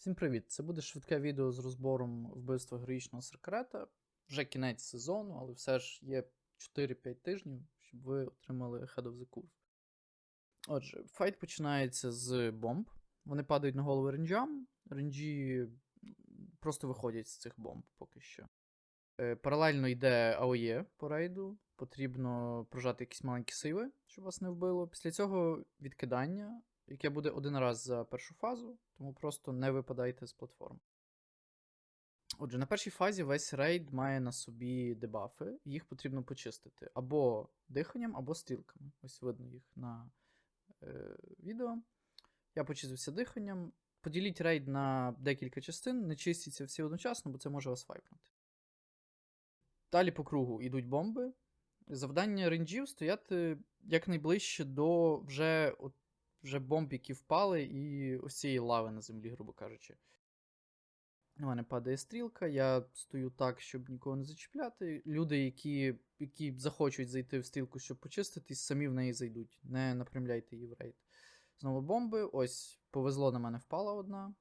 Всім привіт! Це буде швидке відео з розбором вбивства героїчного секрета. Вже кінець сезону, але все ж є 4-5 тижнів, щоб ви отримали Head of the Curve. Отже, файт починається з бомб. Вони падають на голови ренджам. Ренджі просто виходять з цих бомб поки що. Е, Паралельно йде АОЄ по рейду. Потрібно прожати якісь маленькі сейви, щоб вас не вбило. Після цього відкидання, яке буде один раз за першу фазу, тому просто не випадайте з платформ. Отже, на першій фазі весь рейд має на собі дебафи, їх потрібно почистити або диханням, або стрілками. Ось видно їх на е, відео. Я почистився диханням. Поділіть рейд на декілька частин, не чистіться всі одночасно, бо це може вас вайпнути. Далі по кругу йдуть бомби. Завдання ренджів стояти якнайближче до вже, от, вже бомб, які впали, і ось цієї лави на землі, грубо кажучи. У мене падає стрілка, я стою так, щоб нікого не зачіпляти. Люди, які, які захочуть зайти в стрілку, щоб почиститись, самі в неї зайдуть. Не напрямляйте її в рейд. Знову бомби. Ось, повезло на мене впала одна.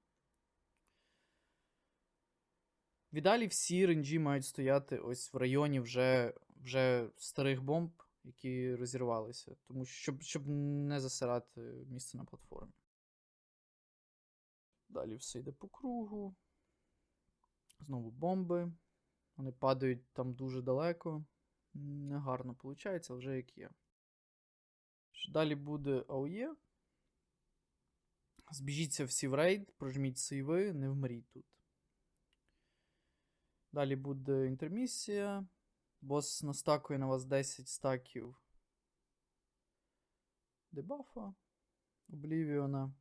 В ідеалі всі ренджі мають стояти ось в районі вже, вже старих бомб, які розірвалися. Тому що, щоб, щоб не засирати місце на платформі. Далі все йде по кругу. Знову бомби. Вони падають там дуже далеко. Негарно виходить, але вже як є. Далі буде АОЄ. Збіжіться всі в рейд, прожміть сейви, не вмріть тут. Далі буде інтермісія. Бос настакує на вас 10 стаків дебафа Облівіона.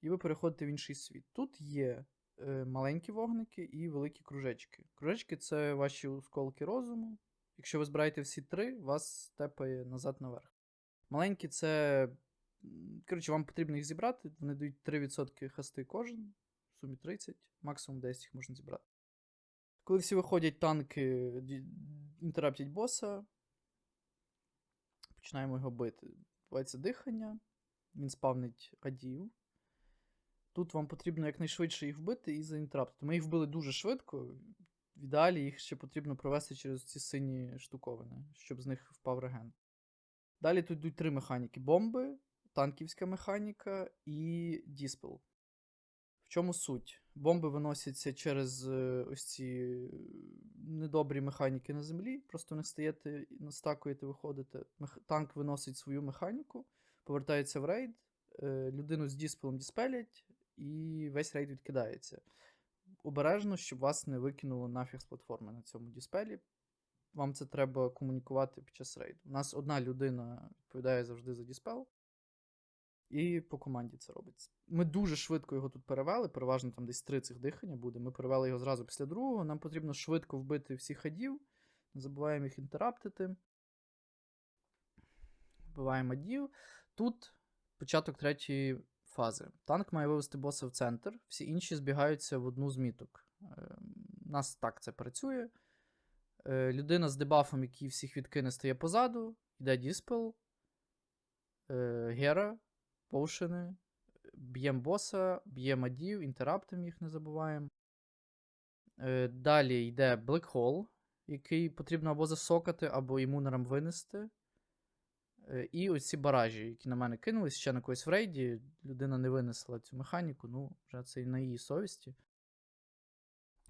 І ви переходите в інший світ. Тут є е, маленькі вогники і великі кружечки. Кружечки це ваші осколки розуму. Якщо ви збираєте всі три, вас тепає назад наверх. Маленькі це. Коротше, вам потрібно їх зібрати. Вони дають 3% хасти кожен, в сумі 30, максимум 10 їх можна зібрати. Коли всі виходять танки, інтераптять боса, починаємо його бити. Відбувається дихання, він спавнить адів. Тут вам потрібно якнайшвидше їх вбити і заінтераптити. Ми їх вбили дуже швидко. В ідеалі їх ще потрібно провести через ці сині штуковини, щоб з них впав реген. Далі тут йдуть три механіки: бомби, танківська механіка і діспел. В чому суть? Бомби виносяться через е, ось ці е, недобрі механіки на землі. Просто не стаєте, настакуєте, виходите. Танк виносить свою механіку, повертається в рейд, е, людину з діспелом діспелять, і весь рейд відкидається. Обережно, щоб вас не викинуло нафіг з платформи на цьому діспелі. Вам це треба комунікувати під час рейду. У нас одна людина відповідає завжди за діспел. І по команді це робиться. Ми дуже швидко його тут перевели, переважно там десь три цих дихання буде. Ми перевели його зразу після другого. Нам потрібно швидко вбити всіх ходів. Не забуваємо їх інтераптити. Вбиваємо адів. Тут початок третьої фази. Танк має вивести боса в центр, всі інші збігаються в одну з міток. У нас так це працює. Е, Людина з дебафом, який всіх відкине, стає позаду. Йде Діспел. Е, Гера, поушени. Б'ємо боса, б'ємо адів, інтераптимо їх не забуваємо. Е, Далі йде Black Hole, який потрібно або засокати, або імунерам винести. Е, І ось ці баражі, які на мене кинулись ще на когось в рейді. Людина не винесла цю механіку, ну, вже це і на її совісті.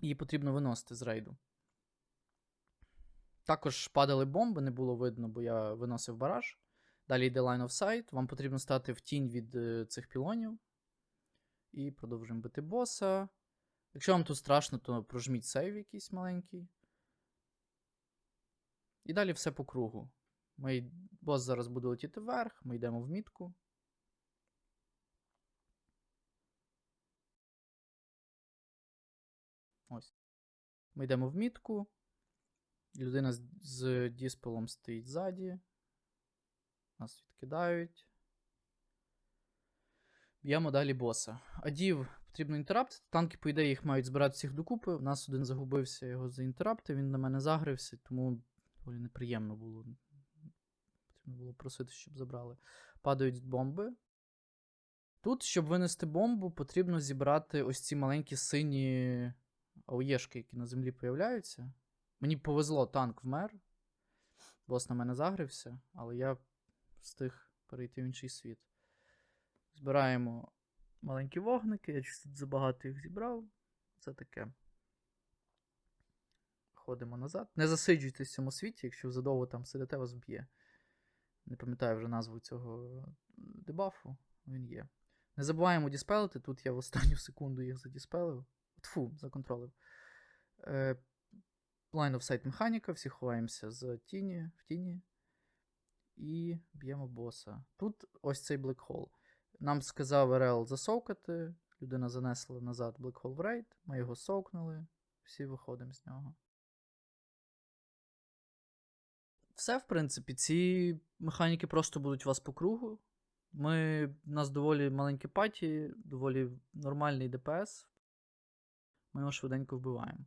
Її потрібно виносити з рейду. Також падали бомби, не було видно, бо я виносив бараж. Далі йде Line of Sight. Вам потрібно стати в тінь від е, цих пілонів. І продовжуємо бити боса. Якщо вам тут страшно, то прожміть сейв якийсь маленький. І далі все по кругу. Ми, бос зараз буде летіти вверх, ми йдемо в мітку. Ось. Ми йдемо в мітку. Людина з, з діспелом стоїть ззаді. Нас відкидають. Б'ємо далі боса. Адів потрібно інтераптити. Танки, по ідеї, їх мають збирати всіх докупи. У нас один загубився, його заінтераптив, він на мене загрився, тому доволі неприємно було. Потрібно було просити, щоб забрали. Падають бомби. Тут, щоб винести бомбу, потрібно зібрати ось ці маленькі сині ауєшки, які на землі появляються. Мені повезло, танк вмер. Бос на мене загрився, але я встиг перейти в інший світ. Збираємо маленькі вогники, я щось забагато їх зібрав. Це таке. Ходимо назад. Не засиджуйтесь в цьому світі, якщо задовго там сидите, вас б'є. Не пам'ятаю вже назву цього дебафу, він є. Не забуваємо діспелити. Тут я в останню секунду їх задіспелив. Тфу, законтролив. Е, Line of sight механіка, всі ховаємося з тіні, в тіні. І б'ємо боса. Тут ось цей блекхол. Нам сказав РЛ засовкати. Людина занесла назад блекхол в рейд. Ми його совкнули. Всі виходимо з нього. Все, в принципі, ці механіки просто будуть у вас по кругу. Ми, у нас доволі маленькі паті, доволі нормальний ДПС. Ми його швиденько вбиваємо.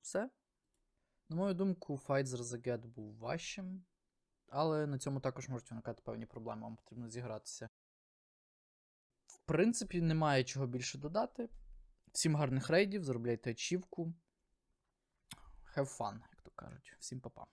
Все. На мою думку, файт з Резагет був важчим. Але на цьому також можуть виникати певні проблеми, вам потрібно зігратися. В принципі, немає чого більше додати. Всім гарних рейдів, заробляйте ачівку. Have fun, як то кажуть. Всім па-па.